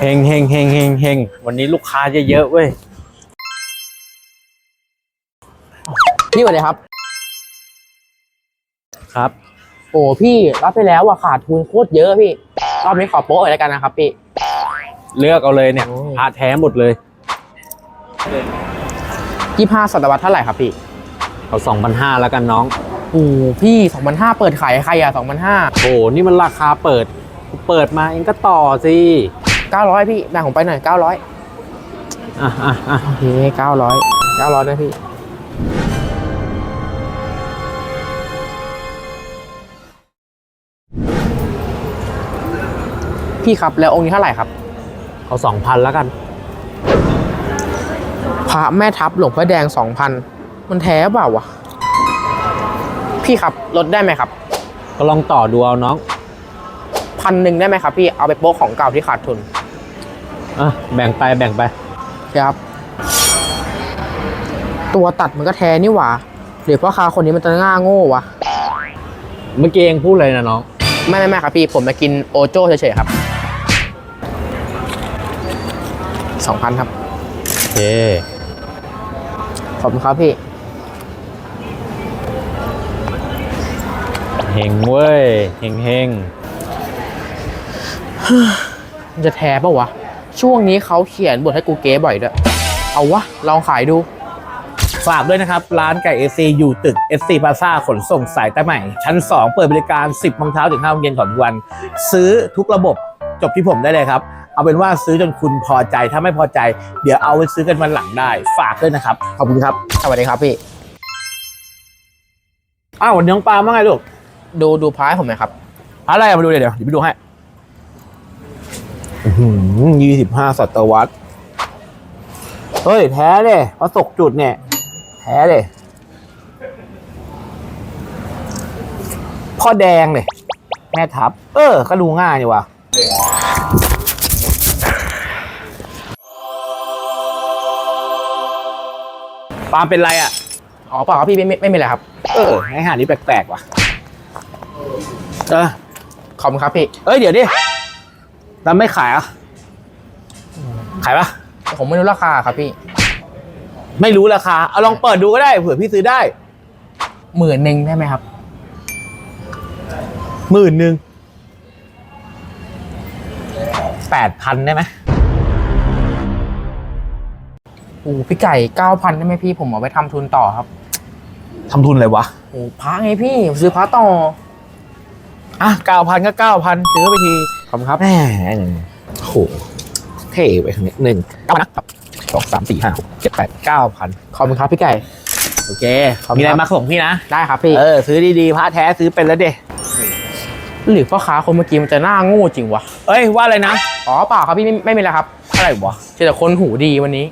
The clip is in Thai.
เฮงเฮงเฮงเฮงเฮงวันนี้ลูกค้าเยอะๆเว้ยพี่สวัสดีครับ ครับ โอ้พี่รับไปแล้วอะขาดทุนโคตรเยอะพี่รอบนี้ขอโป๊ะเลยแล้วกันนะครับพี่เลือกเอาเลยเนี่ยโอ้ยพาแท้หมดเลยยี่ห้าศตวรรษเท่าไหร่ครับพี่เอาสองพันห้าแล้วกันน้องโอ้พี่สองพันห้าเปิดขายให้ใครอะสองพันห้าโอ้นี่มันราคาเปิด เปิดมาเองก็ต่อสิ เก้าร้อยพี่แบ่งผมไปหน่อยเก้าร้อยอะอะอะโอเคเก้าร้อยเก้าร้อยนะพี่ พี่ครับแล้วองค์นี้เท่าไหร่ครับ เอาสองพันแล้วกัน พระแม่ทับหลวงพ่อแดงสองพันมันแท้เปล่าวะ พี่ครับลดได้ไหมครับก็ลองต่อดูเอาน้อง พันหนึ่งได้ไหมครับพี่เอาไปโป๊ะของเก่าที่ขาดทุน อะแบ่งไปแบ่งไปครับ ตัวตัดมันก็แท้นี่หว่าหรือพ่อค้าคนนี้มันจะง่าโง่วะเมื่อกี้เองพูดเลยนะน้อง ไม่ไม่ไม่ครับพี่ผมมากินโอโจ้เฉยๆครับสองพันครับ โอเค ขอบคุณครับพี่เฮงเว้ยเฮงเฮงมันจะแท้ปะวะ ช่วงนี้เขาเขียนบทให้กูเก๊บ่อยด้วย เอาวะ ลองขายดู ฝากด้วยนะครับ ร้านไก่เอซีอยู่ตึก SC Plaza ขนส่งสายใต้ใหม่ ชั้น 2 เปิดบริการ 10โมงเช้าถึง5โมงเย็นของทุกวัน ซื้อทุกระบบจบที่ผมได้เลยครับ เอาเป็นว่าซื้อจนคุณพอใจถ้าไม่พอใจ เดี๋ยวเอาไว้ซื้อกันวันหลังได้ ฝากด้วยนะครับ ขอบคุณครับ สวัสดีครับพี่ อ้าววันนี้น้องปาล์มว่าไงลูก ดูดูพายผมหน่อยครับ อะไรอะมาดูเดี๋ยวเดี๋ยวเดี๋ยวไปดูให้ ยี่สิบห้าศตวรรษ เฮ้ย แท้เลยพระศกจุดเนี่ย แท้เลย พ่อแดงเลย แม่ทับ เออ ก็ดูง่ายนี่ว่ะปาล์มเป็นไรอะ อ๋อเปล่าครับพี่ไม่ไม่ไม่มีอะไรครับ เออไอหานี้แปลกๆว่ะ เออ ขอบคุณครับพี่ เอ้ย เดี๋ยวดิ แล้วไม่ขายอะ ขายปะผมไม่รู้ราคาครับพี่ไม่รู้ราคา เอาลองเปิดดูก็ได้เผื่อพี่ซื้อได้หมื่นหนึ่งได้ไหมครับ หมื่นหนึ่งแปดพันได้ไหมโอ้พี่ไก่เก้าพันได้ไหมพี่ผมเอาไปทำทุนต่อครับทำทุนอะไรวะ โอ้พระไงพี่ผมซื้อพระต่อ อะเก้าพันก็เก้าพันซื้อไปที ขอบคุณครับแหมโอ้โหเท่ไปทางนี้หนึ่งเก้าพันนะครับสองสามสี่ห้าหกเจ็ดแปดเก้าพันขอบคุณครับพี่ไก่โอเคขอบคุณมีอะไรครับมาส่งพี่นะ ได้ครับพี่ เออ ซื้อดีๆพระแท้ซื้อเป็นแล้วเด้หรือพ่อค้าคนเมื่อกี้มันจะหน้าโง่จริงวะ เอ้ยว่าอะไรนะ อ๋อเปล่าครับพี่ไม่ไม่มีอะไรครับ อะไรวะเจอแต่คนหูดีวันนี้